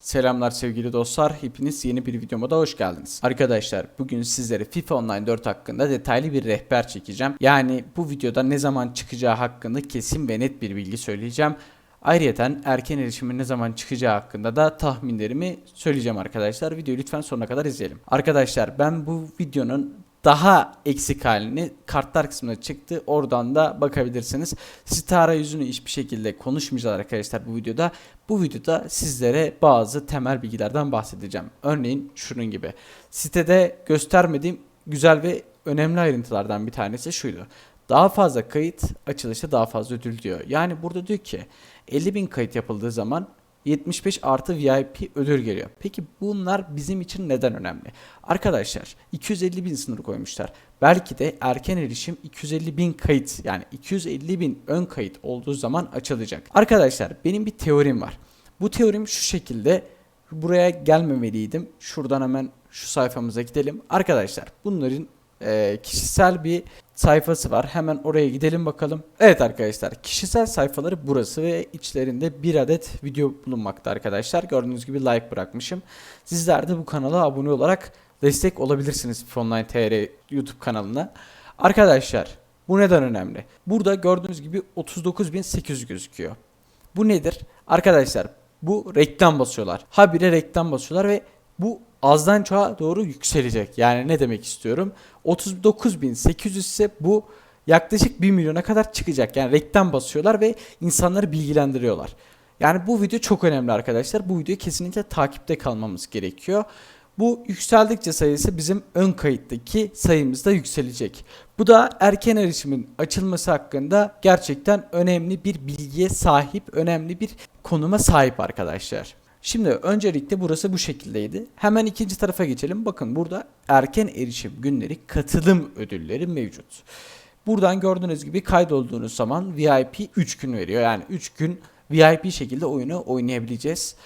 Selamlar sevgili dostlar. Hepiniz yeni bir videoma da hoş geldiniz. Arkadaşlar bugün sizlere FIFA Online 4 hakkında detaylı bir rehber çekeceğim. Yani bu videoda ne zaman çıkacağı hakkında kesin ve net bir bilgi söyleyeceğim. Ayrıca erken erişimin ne zaman çıkacağı hakkında da tahminlerimi söyleyeceğim arkadaşlar. Videoyu lütfen sonuna kadar izleyelim. Arkadaşlar ben bu videonun daha eksik halini kartlar kısmına çıktı. Oradan da bakabilirsiniz. Site arayüzünü hiçbir şekilde konuşmayacağız arkadaşlar bu videoda. Bu videoda sizlere bazı temel bilgilerden bahsedeceğim. Örneğin şunun gibi. Sitede göstermediğim güzel ve önemli ayrıntılardan bir tanesi şuydu. Daha fazla kayıt açılışta daha fazla ödül diyor. Yani burada diyor ki 50 bin kayıt yapıldığı zaman 75 artı VIP ödül geliyor. Peki bunlar bizim için neden önemli? Arkadaşlar 250 bin sınır koymuşlar. Belki de erken erişim 250 bin kayıt yani 250 bin ön kayıt olduğu zaman açılacak. Arkadaşlar benim bir teorim var. Bu teorim şu şekilde buraya gelmemeliydim. Şuradan hemen şu sayfamıza gidelim. Arkadaşlar bunların e, kişisel bir sayfası var. Hemen oraya gidelim bakalım. Evet arkadaşlar kişisel sayfaları burası ve içlerinde bir adet video bulunmakta arkadaşlar. Gördüğünüz gibi like bırakmışım. Sizler de bu kanala abone olarak destek olabilirsiniz FIFA Online TR YouTube kanalına. Arkadaşlar bu neden önemli? Burada gördüğünüz gibi 39.800 gözüküyor. Bu nedir? Arkadaşlar bu reklam basıyorlar. Habire reklam basıyorlar ve bu azdan çoğa doğru yükselecek. Yani ne demek istiyorum? 39.800 ise bu yaklaşık 1 milyona kadar çıkacak. Yani reklam basıyorlar ve insanları bilgilendiriyorlar. Yani bu video çok önemli arkadaşlar. Bu videoyu kesinlikle takipte kalmamız gerekiyor. Bu yükseldikçe sayısı bizim ön kayıttaki sayımız da yükselecek. Bu da erken erişimin açılması hakkında gerçekten önemli bir bilgiye sahip, önemli bir konuma sahip arkadaşlar. Şimdi öncelikle burası bu şekildeydi. Hemen ikinci tarafa geçelim. Bakın burada erken erişim günleri katılım ödülleri mevcut. Buradan gördüğünüz gibi kaydolduğunuz zaman VIP 3 gün veriyor. Yani 3 gün VIP şekilde oyunu oynayabileceğiz.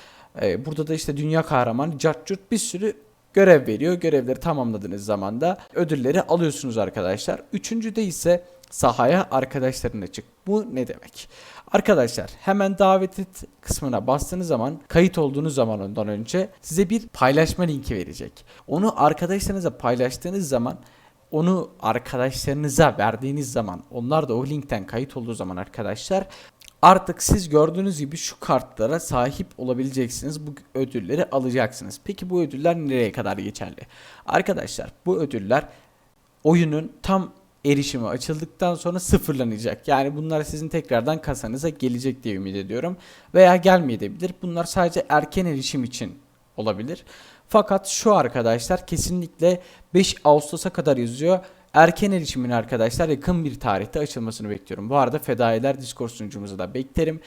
Ee, burada da işte dünya kahramanı, cart bir sürü görev veriyor. Görevleri tamamladığınız zaman da ödülleri alıyorsunuz arkadaşlar. Üçüncüde ise sahaya arkadaşlarına çık. Bu ne demek? Arkadaşlar hemen davet et kısmına bastığınız zaman kayıt olduğunuz zaman ondan önce size bir paylaşma linki verecek. Onu arkadaşlarınıza paylaştığınız zaman onu arkadaşlarınıza verdiğiniz zaman onlar da o linkten kayıt olduğu zaman arkadaşlar Artık siz gördüğünüz gibi şu kartlara sahip olabileceksiniz. Bu ödülleri alacaksınız. Peki bu ödüller nereye kadar geçerli? Arkadaşlar bu ödüller oyunun tam erişimi açıldıktan sonra sıfırlanacak. Yani bunlar sizin tekrardan kasanıza gelecek diye ümit ediyorum. Veya gelmeyebilir. Bunlar sadece erken erişim için olabilir. Fakat şu arkadaşlar kesinlikle 5 Ağustos'a kadar yazıyor. Erken erişimin arkadaşlar yakın bir tarihte açılmasını bekliyorum. Bu arada Fedailer Discord sunucumuzu da beklerim.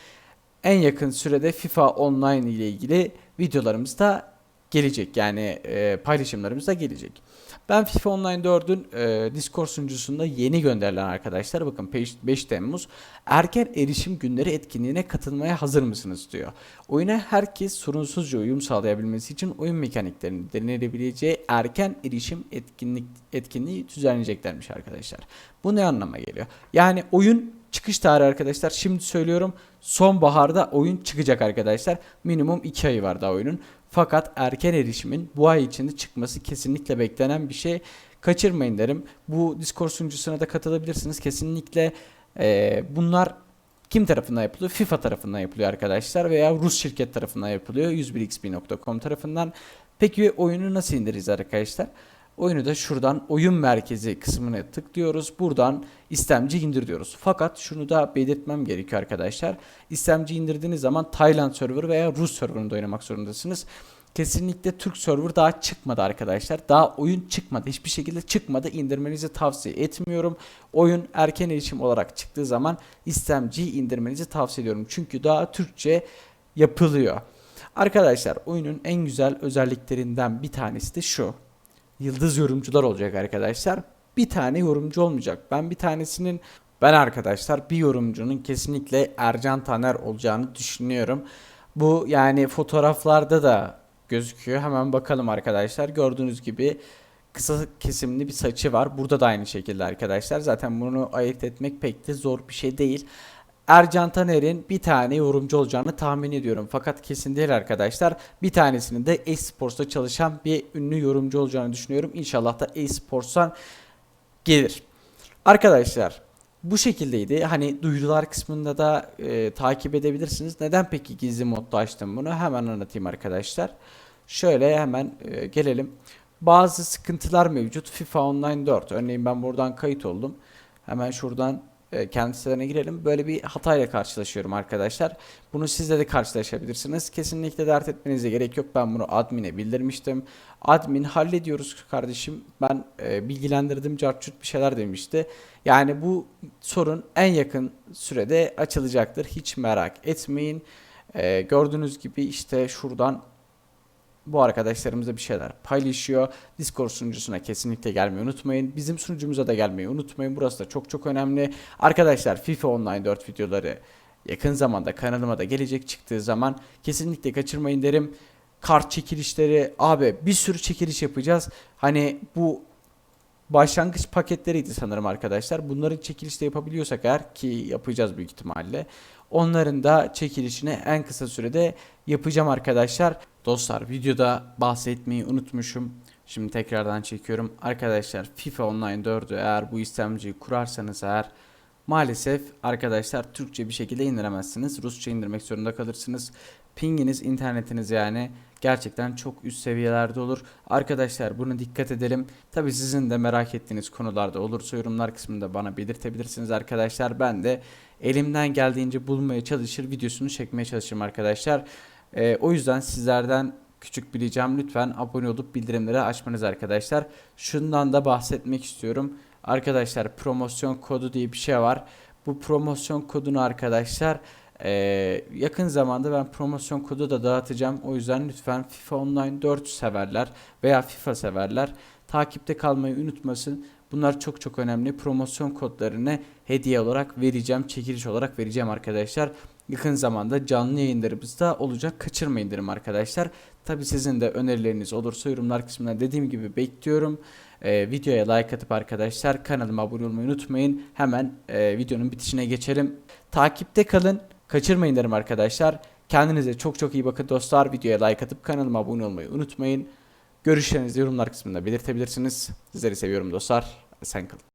En yakın sürede FIFA Online ile ilgili videolarımız da gelecek. Yani e, paylaşımlarımız da gelecek. Ben FIFA Online 4'ün e, Discord sunucusunda yeni gönderilen arkadaşlar bakın 5 Temmuz erken erişim günleri etkinliğine katılmaya hazır mısınız diyor. Oyuna herkes sorunsuzca uyum sağlayabilmesi için oyun mekaniklerini denenebileceği erken erişim etkinlik etkinliği düzenleyeceklermiş arkadaşlar. Bu ne anlama geliyor? Yani oyun çıkış tarihi arkadaşlar şimdi söylüyorum sonbaharda oyun çıkacak arkadaşlar. Minimum 2 ayı var daha oyunun. Fakat erken erişimin bu ay içinde çıkması kesinlikle beklenen bir şey. Kaçırmayın derim. Bu Discord sunucusuna da katılabilirsiniz. Kesinlikle e, bunlar kim tarafından yapılıyor? FIFA tarafından yapılıyor arkadaşlar veya Rus şirket tarafından yapılıyor. 101xp.com tarafından. Peki oyunu nasıl indiririz arkadaşlar? Oyunu da şuradan oyun merkezi kısmına tıklıyoruz. Buradan istemci indir diyoruz. Fakat şunu da belirtmem gerekiyor arkadaşlar. İstemci indirdiğiniz zaman Tayland server veya Rus serverında oynamak zorundasınız. Kesinlikle Türk server daha çıkmadı arkadaşlar. Daha oyun çıkmadı. Hiçbir şekilde çıkmadı. İndirmenizi tavsiye etmiyorum. Oyun erken erişim olarak çıktığı zaman istemciyi indirmenizi tavsiye ediyorum. Çünkü daha Türkçe yapılıyor. Arkadaşlar oyunun en güzel özelliklerinden bir tanesi de şu yıldız yorumcular olacak arkadaşlar. Bir tane yorumcu olmayacak. Ben bir tanesinin ben arkadaşlar bir yorumcunun kesinlikle Ercan Taner olacağını düşünüyorum. Bu yani fotoğraflarda da gözüküyor. Hemen bakalım arkadaşlar. Gördüğünüz gibi kısa kesimli bir saçı var. Burada da aynı şekilde arkadaşlar. Zaten bunu ayırt etmek pek de zor bir şey değil. Ercan Taner'in bir tane yorumcu olacağını tahmin ediyorum. Fakat kesin değil arkadaşlar. Bir tanesinin de eSports'ta çalışan bir ünlü yorumcu olacağını düşünüyorum. İnşallah da eSports'tan gelir. Arkadaşlar bu şekildeydi. Hani duyurular kısmında da e, takip edebilirsiniz. Neden peki gizli modda açtım bunu? Hemen anlatayım arkadaşlar. Şöyle hemen e, gelelim. Bazı sıkıntılar mevcut. FIFA Online 4. Örneğin ben buradan kayıt oldum. Hemen şuradan kendi sitelerine girelim. Böyle bir hatayla karşılaşıyorum arkadaşlar. Bunu sizle de karşılaşabilirsiniz. Kesinlikle dert etmenize gerek yok. Ben bunu admin'e bildirmiştim. Admin hallediyoruz kardeşim. Ben e, bilgilendirdim. Cartçut bir şeyler demişti. Yani bu sorun en yakın sürede açılacaktır. Hiç merak etmeyin. E, gördüğünüz gibi işte şuradan bu arkadaşlarımız da bir şeyler paylaşıyor. Discord sunucusuna kesinlikle gelmeyi unutmayın. Bizim sunucumuza da gelmeyi unutmayın. Burası da çok çok önemli. Arkadaşlar FIFA Online 4 videoları yakın zamanda kanalıma da gelecek çıktığı zaman kesinlikle kaçırmayın derim. Kart çekilişleri abi bir sürü çekiliş yapacağız. Hani bu başlangıç paketleriydi sanırım arkadaşlar. Bunların çekilişte yapabiliyorsak eğer ki yapacağız büyük ihtimalle. Onların da çekilişini en kısa sürede yapacağım arkadaşlar. Dostlar videoda bahsetmeyi unutmuşum. Şimdi tekrardan çekiyorum. Arkadaşlar FIFA Online 4'ü eğer bu istemciyi kurarsanız eğer maalesef arkadaşlar Türkçe bir şekilde indiremezsiniz. Rusça indirmek zorunda kalırsınız. Pinginiz, internetiniz yani gerçekten çok üst seviyelerde olur. Arkadaşlar bunu dikkat edelim. Tabi sizin de merak ettiğiniz konularda olursa yorumlar kısmında bana belirtebilirsiniz arkadaşlar. Ben de elimden geldiğince bulmaya çalışır, videosunu çekmeye çalışırım arkadaşlar. Ee, o yüzden sizlerden küçük bir ricam lütfen abone olup bildirimleri açmanız arkadaşlar. Şundan da bahsetmek istiyorum. Arkadaşlar promosyon kodu diye bir şey var. Bu promosyon kodunu arkadaşlar ee, yakın zamanda ben promosyon kodu da dağıtacağım. O yüzden lütfen FIFA Online 4 severler veya FIFA severler takipte kalmayı unutmasın. Bunlar çok çok önemli. Promosyon kodlarını hediye olarak vereceğim, çekiliş olarak vereceğim arkadaşlar. Yakın zamanda canlı yayınlarımız da olacak. Kaçırmayın derim arkadaşlar. Tabi sizin de önerileriniz olursa yorumlar kısmına dediğim gibi bekliyorum. Ee, videoya like atıp arkadaşlar kanalıma abone olmayı unutmayın. Hemen e, videonun bitişine geçelim. Takipte kalın. Kaçırmayın derim arkadaşlar. Kendinize çok çok iyi bakın dostlar. Videoya like atıp kanalıma abone olmayı unutmayın. Görüşlerinizi yorumlar kısmında belirtebilirsiniz. Sizleri seviyorum dostlar. Sen kalın.